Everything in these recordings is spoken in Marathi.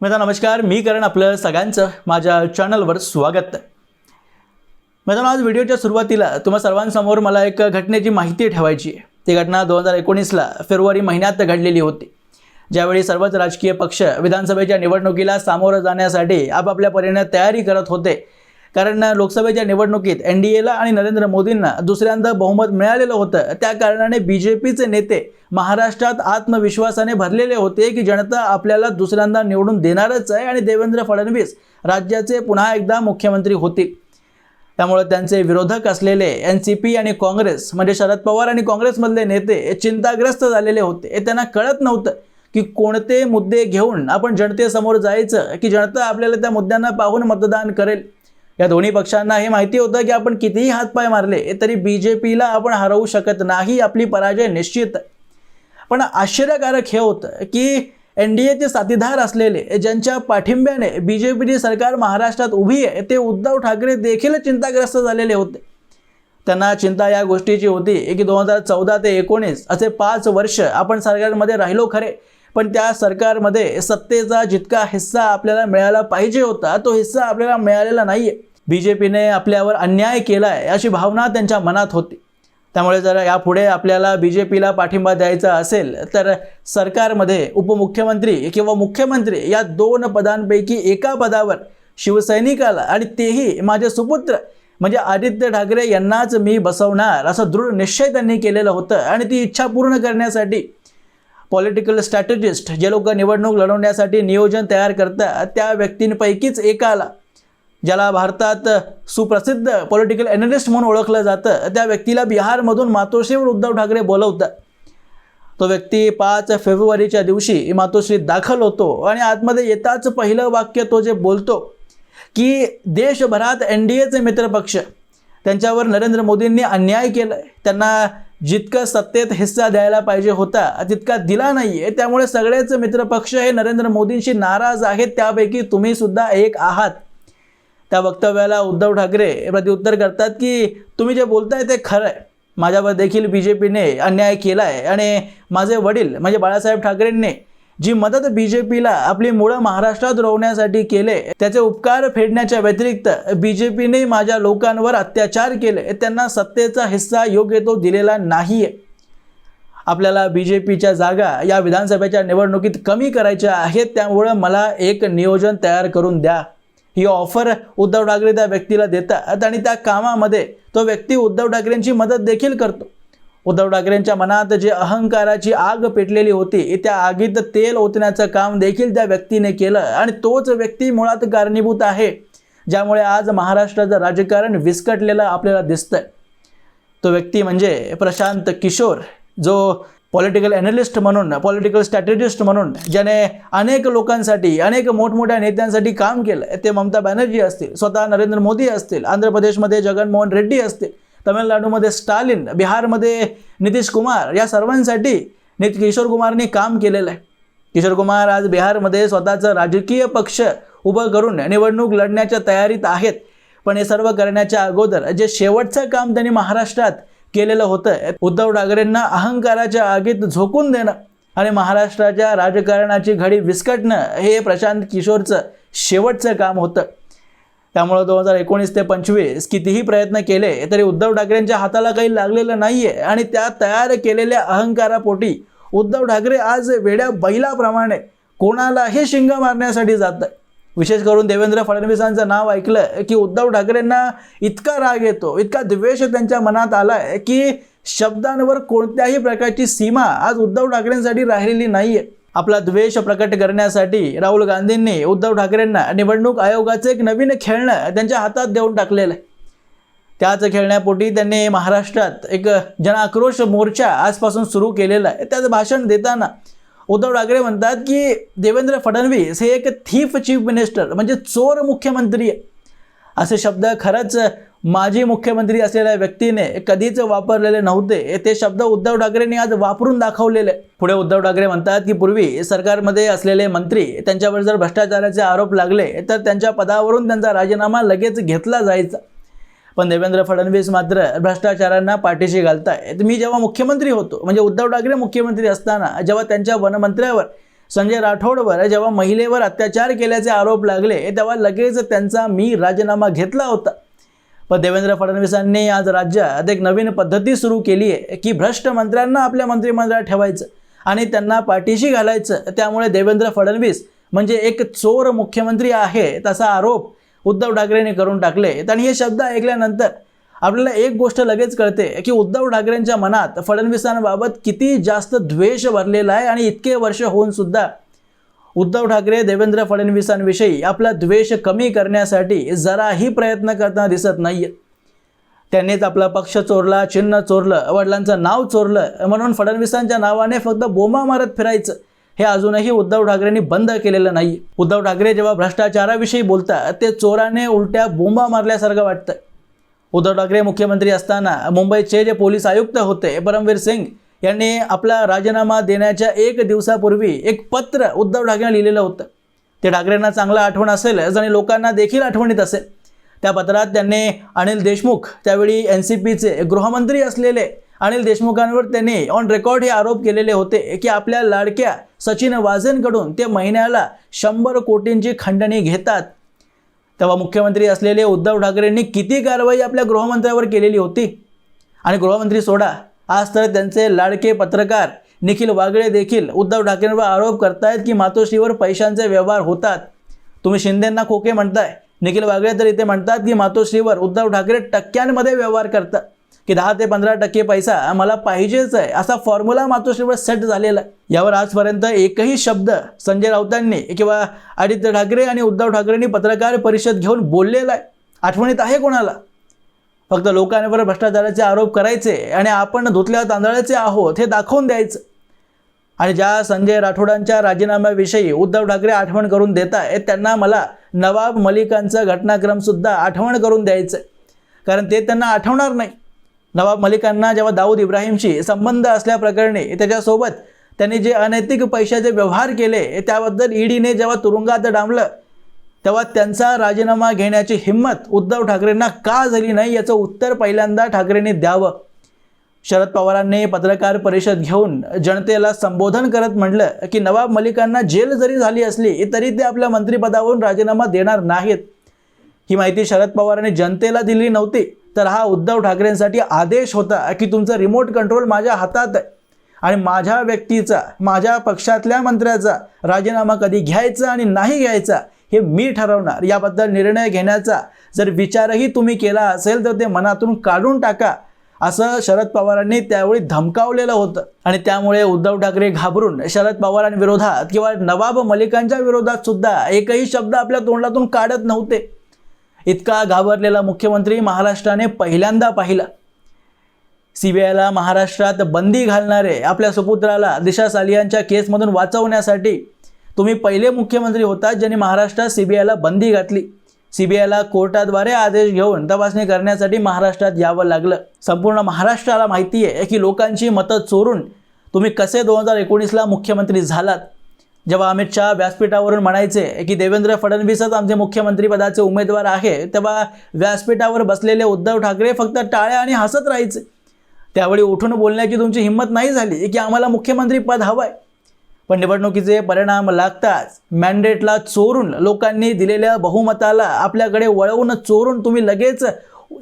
मैदा नमस्कार. मी करण आपलं सगळ्यांचं माझ्या चॅनलवर स्वागत. आहे मित्रांनो आज व्हिडिओच्या सुरुवातीला तुम्हा सर्वांसमोर मला एक घटनेची माहिती ठेवायची आहे. ती घटना दोन हजार एकोणीसला फेब्रुवारी महिन्यात घडलेली होती. ज्यावेळी सर्वच राजकीय पक्ष विधानसभेच्या निवडणुकीला सामोरं जाण्यासाठी आपापल्या परीने तयारी करत होते कारण लोकसभेच्या निवडणुकीत एन डी एला आणि नरेंद्र मोदींना दुसऱ्यांदा बहुमत मिळालेलं होतं. त्या कारणाने बी जे पीचे नेते महाराष्ट्रात आत्मविश्वासाने भरलेले होते की जनता आपल्याला दुसऱ्यांदा निवडून देणारच आहे आणि देवेंद्र फडणवीस राज्याचे पुन्हा एकदा मुख्यमंत्री होतील. त्यामुळे त्यांचे विरोधक असलेले एन सी पी आणि काँग्रेस म्हणजे शरद पवार आणि काँग्रेसमधले नेते चिंताग्रस्त झालेले होते. हे त्यांना कळत नव्हतं की कोणते मुद्दे घेऊन आपण जनतेसमोर जायचं की जनता आपल्याला त्या मुद्द्यांना पाहून मतदान करेल. या दोन्ही पक्षांना हे माहिती होतं की आपण कितीही हातपाय मारले तरी बी जे पीला आपण हरवू शकत नाही आपली पराजय निश्चित. पण आश्चर्यकारक हे होतं की एन डी एचे साथीदार असलेले ज्यांच्या पाठिंब्याने बी जे पीची सरकार महाराष्ट्रात उभी आहे ते उद्धव ठाकरे देखील चिंताग्रस्त झालेले होते. त्यांना चिंता या गोष्टीची होती की दोन हजार चौदा ते एकोणीस असे पाच वर्ष आपण सरकारमध्ये राहिलो खरे पण त्या सरकारमध्ये सत्तेचा जितका हिस्सा आपल्याला मिळाला पाहिजे होता तो हिस्सा आपल्याला मिळालेला नाही आहे बी जे पीने आपल्यावर अन्याय केला आहे अशी भावना त्यांच्या मनात होती. त्यामुळे जर यापुढे आपल्याला बी जे पीला पाठिंबा द्यायचा असेल तर सरकारमध्ये उपमुख्यमंत्री किंवा मुख्यमंत्री या दोन पदांपैकी एका पदावर शिवसैनिकाला आणि तेही माझे सुपुत्र म्हणजे आदित्य ठाकरे यांनाच मी बसवणार असा दृढ निश्चय त्यांनी केलेलं होतं. आणि ती इच्छा पूर्ण करण्यासाठी पॉलिटिकल स्ट्रॅटेजिस्ट जे लोक निवडणूक लढवण्यासाठी नियोजन तयार करतात त्या व्यक्तींपैकीच एकाला ज्याला भारतात सुप्रसिद्ध पॉलिटिकल एनालिस्ट म्हणून ओळखलं जातं त्या व्यक्तीला बिहारमधून मातोश्रीवर उद्धव ठाकरे बोलवतात. तो व्यक्ती पाच फेब्रुवारीच्या दिवशी मातोश्रीत दाखल होतो आणि आतमध्ये येताच पहिलं वाक्य तो जे बोलतो की देशभरात एन डी एचे मित्रपक्ष त्यांच्यावर नरेंद्र मोदींनी अन्याय केला आहे त्यांना जितकं सत्तेत हिस्सा द्यायला पाहिजे होता तितका दिला नाही आहे त्यामुळे सगळेच मित्रपक्ष हे नरेंद्र मोदींशी नाराज आहेत त्यापैकी तुम्हीसुद्धा एक आहात. त्या वक्तव्याला उद्धव ठाकरे प्रत्युत्तर करतात की तुम्ही जे बोलताय ते खरं आहे. माझ्यावर देखील बी जे पीने अन्याय केला आहे आणि माझे वडील म्हणजे बाळासाहेब ठाकरेंनी जी मदत बी जे पीला आपली मुळं महाराष्ट्रात रोवण्यासाठी केले त्याचे उपकार फेडण्याच्या व्यतिरिक्त बी जे पीने माझ्या लोकांवर अत्याचार केले त्यांना सत्तेचा हिस्सा योग्य तो दिलेला नाही आहे आपल्याला बी जे पीच्या जागा या विधानसभेच्या निवडणुकीत कमी करायच्या आहेत त्यामुळं मला एक नियोजन तयार करून द्या. ही ऑफर उद्धव ठाकरे त्या व्यक्तीला देतात आणि त्या कामामध्ये तो व्यक्ती उद्धव ठाकरेंची मदत देखील करतो. उद्धव ठाकरेंच्या मनात जे अहंकाराची आग पेटलेली होती त्या आगीत तेल ओतण्याचं काम देखील त्या व्यक्तीने केलं आणि तोच व्यक्ती मुळात कारणीभूत आहे ज्यामुळे आज महाराष्ट्राचं राजकारण विस्कटलेलं आपल्याला दिसतंय. तो व्यक्ती म्हणजे प्रशांत किशोर जो पॉलिटिकल ॲनालिस्ट म्हणून पॉलिटिकल स्ट्रॅटेजिस्ट म्हणून ज्याने अनेक लोकांसाठी अनेक मोठमोठ्या नेत्यांसाठी काम केलं. ते ममता बॅनर्जी असतील स्वतः नरेंद्र मोदी असतील आंध्र प्रदेशमध्ये जगनमोहन रेड्डी असतील तमिळनाडूमध्ये स्टालिन बिहारमध्ये नितीश कुमार या सर्वांसाठी नित किशोर कुमारने काम केलेलं आहे. किशोर कुमार आज बिहारमध्ये स्वतःचं राजकीय पक्ष उभं करून निवडणूक लढण्याच्या तयारीत आहेत. पण हे सर्व करण्याच्या अगोदर जे शेवटचं काम त्यांनी महाराष्ट्रात केलेलं होतं. उद्धव ठाकरेंना अहंकाराच्या आगीत झोकून देणं आणि महाराष्ट्राच्या राजकारणाची घडी विस्कटणं हे प्रशांत किशोरचं शेवटचं काम होतं. त्यामुळं दोन हजार एकोणीस ते पंचवीस कितीही प्रयत्न केले तरी उद्धव ठाकरेंच्या हाताला काही लागलेलं नाही आहे आणि त्या तयार केलेल्या अहंकारापोटी उद्धव ठाकरे आज वेड्या बैलाप्रमाणे कोणालाही शिंग मारण्यासाठी जात. आहे विशेष करून देवेंद्र फडणवीसांचं नाव ऐकलं की उद्धव ठाकरेंना इतका राग येतो इतका द्वेष त्यांच्या मनात आला आहे की शब्दांवर कोणत्याही प्रकारची सीमा आज उद्धव ठाकरेंसाठी राहिलेली नाही आहे आपला द्वेष प्रकट करण्यासाठी राहुल गांधींनी उद्धव ठाकरेंना निवडणूक आयोगाचं एक नवीन खेळणं त्यांच्या हातात देऊन टाकलेलं आहे. त्याच खेळण्यापोटी त्यांनी महाराष्ट्रात एक जनआक्रोश मोर्चा आजपासून सुरू केलेला आहे. त्याचं भाषण देताना उद्धव ठाकरे म्हणतात की देवेंद्र फडणवीस हे एक थीफ चीफ मिनिस्टर म्हणजे चोर मुख्यमंत्री आहे. असे शब्द खरंच माजी मुख्यमंत्री असलेल्या व्यक्तीने कधीच वापरलेले नव्हते. ते शब्द उद्धव ठाकरेंनी आज वापरून दाखवलेले. पुढे उद्धव ठाकरे म्हणतात की पूर्वी सरकारमध्ये असलेले मंत्री त्यांच्यावर जर भ्रष्टाचाराचे आरोप लागले तर त्यांच्या पदावरून त्यांचा राजीनामा लगेच घेतला जायचा. पण देवेंद्र फडणवीस मात्र भ्रष्टाचारांना पाठीशी घालताय. मी जेव्हा मुख्यमंत्री होतो म्हणजे उद्धव ठाकरे मुख्यमंत्री असताना जेव्हा त्यांच्या वनमंत्र्यावर संजय राठोडवर जेव्हा महिलेवर अत्याचार केल्याचे आरोप लागले तेव्हा लगेच त्यांचा मी राजीनामा घेतला होता. पण देवेंद्र फडणवीसांनी आज राज्यात एक नवीन पद्धती सुरू केली आहे की भ्रष्ट मंत्र्यांना आपल्या मंत्रिमंडळात ठेवायचं आणि त्यांना पाठीशी घालायचं. त्यामुळे देवेंद्र फडणवीस म्हणजे एक चोर मुख्यमंत्री आहे तसा आरोप उद्धव ठाकरेंनी करून टाकले. आणि हे शब्द ऐकल्यानंतर आपल्याला एक गोष्ट लगेच कळते की उद्धव ठाकरेंच्या मनात फडणवीसांबाबत किती जास्त द्वेष भरलेला आहे आणि इतके वर्ष होऊन सुद्धा उद्धव ठाकरे देवेंद्र फडणवीसांविषयी आपला द्वेष कमी करण्यासाठी जराही प्रयत्न करताना दिसत नाही त्यांनीच आपला पक्ष चोरला चिन्ह चोरलं वडिलांचं नाव चोरलं म्हणून फडणवीसांच्या नावाने फक्त बोमा मारत फिरायचं. हे अजूनही उद्धव ठाकरेंनी बंद केलेलं नाही. उद्धव ठाकरे जेव्हा भ्रष्टाचाराविषयी बोलतात ते चोराने उलट्या बोंबा मारल्यासारखं वाटतं. उद्धव ठाकरे मुख्यमंत्री असताना मुंबईचे जे पोलीस आयुक्त होते परमवीर सिंग यांनी आपला राजीनामा देण्याच्या एक दिवसापूर्वी एक पत्र उद्धव ठाकरेंना लिहिलेलं होतं. ते ठाकरेंना चांगलं आठवण असेलच आणि लोकांना देखील आठवणीत असेल. त्या पत्रात त्यांनी अनिल देशमुख त्यावेळी एन सी पीचे गृहमंत्री असलेले अनिल देशमुखांवर त्यांनी ऑन रेकॉर्ड हे आरोप केलेले होते की आपल्या लाडक्या सचिन वाझेंकडून ते महिन्याला शंभर कोटींची खंडणी घेतात. तेव्हा मुख्यमंत्री असलेले उद्धव ठाकरेंनी किती कारवाई आपल्या गृहमंत्र्यावर केलेली होती? आणि गृहमंत्री सोडा आज तर त्यांचे लाडके पत्रकार निखिल वागळे देखील उद्धव ठाकरेंवर आरोप करतायत की मातोश्रीवर पैशांचे व्यवहार होतात. तुम्ही शिंदेंना खोके म्हणताय निखिल वागळे तर इथे म्हणतात की मातोश्रीवर उद्धव ठाकरे टक्क्यांमध्ये व्यवहार करतात. की दहा ते पंधरा टक्के पैसा मला पाहिजेच आहे. असा फॉर्म्युला मातोश्रीवर सेट झालेला आहे. यावर आजपर्यंत एकही शब्द संजय राऊतांनी किंवा आदित्य ठाकरे आणि उद्धव ठाकरेंनी पत्रकार परिषद घेऊन बोललेला आहे. आठवणीत आहे कोणाला? फक्त लोकांवर भ्रष्टाचाराचे आरोप करायचे आणि आपण धुतल्या तांदळाचे आहोत हे दाखवून द्यायचं. आणि ज्या संजय राठोडांच्या राजीनाम्याविषयी उद्धव ठाकरे आठवण करून देत आहेत त्यांना मला नवाब मलिकांचा घटनाक्रमसुद्धा आठवण करून द्यायचं कारण ते त्यांना आठवणार नाही. नवाब मलिकांना जेव्हा दाऊद इब्राहिमशी संबंध असल्याप्रकरणी त्याच्यासोबत त्यांनी जे अनैतिक पैशाचे व्यवहार केले त्याबद्दल ईडीने जेव्हा तुरुंगात डांबलं तेव्हा त्यांचा राजीनामा घेण्याची हिंमत उद्धव ठाकरेंना का झाली नाही याचं उत्तर पहिल्यांदा ठाकरेंनी द्यावं. शरद पवारांनी पत्रकार परिषद घेऊन जनतेला संबोधन करत म्हटलं की नवाब मलिकांना जेल जरी झाली असली तरी ते आपल्या मंत्रिपदावरून राजीनामा देणार नाहीत. ही माहिती शरद पवारांनी जनतेला दिली नव्हती. तर हा उद्धव ठाकरेंसाठी आदेश होता की तुमचं रिमोट कंट्रोल माझ्या हातात आहे. आणि माझ्या व्यक्तीचा माझ्या पक्षातल्या मंत्र्याचा राजीनामा कधी घ्यायचा आणि नाही घ्यायचा हे मी ठरवणार. याबद्दल निर्णय घेण्याचा जर विचारही तुम्ही केला असेल तर ते मनातून काढून टाका. असं शरद पवारांनी त्यावेळी धमकावलेलं होतं. आणि त्यामुळे उद्धव ठाकरे घाबरून शरद पवारांविरोधात किंवा नवाब मलिकांच्या विरोधात सुद्धा एकही शब्द आपल्या तोंडातून काढत नव्हते. इतका घाबरलेला मुख्यमंत्री महाराष्ट्राने पहिल्यांदा पाहिला. सीबीआयला महाराष्ट्रात बंदी घालणारे आपल्या सुपुत्राला दिशा सालियांच्या केसमधून वाचवण्यासाठी तुम्ही पहिले मुख्यमंत्री होता ज्यांनी महाराष्ट्रात सीबीआयला बंदी घातली. सीबीआयला कोर्टाद्वारे आदेश घेऊन तपासणी करण्यासाठी महाराष्ट्रात यावं लागलं. संपूर्ण महाराष्ट्राला माहिती आहे की लोकांची मतं चोरून तुम्ही कसे दोन हजार एकोणीसला मुख्यमंत्री झालात? जेव्हा अमित शहा व्यासपीठावरून म्हणायचे की देवेंद्र फडणवीसच आमचे मुख्यमंत्रीपदाचे उमेदवार आहे तेव्हा व्यासपीठावर बसलेले उद्धव ठाकरे फक्त टाळ्या आणि हसत राहायचे. त्यावेळी उठून बोलण्याची तुमची हिंमत नाही झाली की आम्हाला मुख्यमंत्रीपद हवं आहे पण निवडणुकीचे परिणाम लागताच मॅन्डेटला चोरून लोकांनी दिलेल्या बहुमताला आपल्याकडे वळवून चोरून तुम्ही लगेच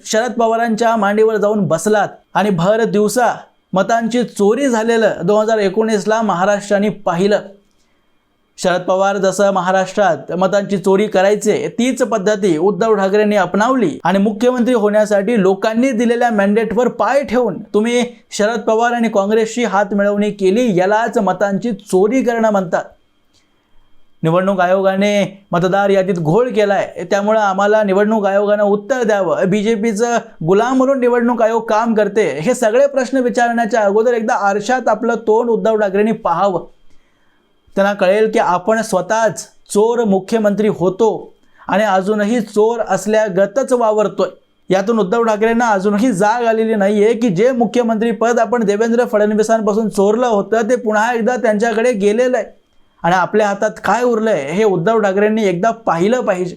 शरद पवारांच्या मांडीवर जाऊन बसलात आणि भर दिवसा मतांची चोरी झालेलं दोन हजार एकोणीसला महाराष्ट्राने पाहिलं. शरद पवार जसं महाराष्ट्रात मतांची चोरी करायचे तीच पद्धती उद्धव ठाकरेंनी अपनावली आणि मुख्यमंत्री होण्यासाठी लोकांनी दिलेल्या मॅन्डेटवर पाय ठेवून तुम्ही शरद पवार आणि काँग्रेसशी हात मिळवणी केली यालाच मतांची चोरी करणं म्हणतात. निवडणूक आयोगाने मतदार यादीत घोळ केलाय त्यामुळं आम्हाला निवडणूक आयोगानं उत्तर द्यावं. बी जे पीचं गुलाम म्हणून निवडणूक आयोग काम करते हे सगळे प्रश्न विचारण्याच्या अगोदर एकदा आरशात आपलं तोंड उद्धव ठाकरेंनी पाहावं. त्यांना कळेल की आपण स्वतःच चोर मुख्यमंत्री होतो आणि अजूनही चोर असल्यागतच वावरतोय. यातून उद्धव ठाकरेंना अजूनही जाग आलेली नाही आहे की जे मुख्यमंत्री पद आपण देवेंद्र फडणवीसांपासून चोरलं होतं ते पुन्हा एकदा त्यांच्याकडे गेलेलं आहे आणि आपल्या हातात काय उरलं आहे हे उद्धव ठाकरेंनी एकदा पाहिलं पाहिजे.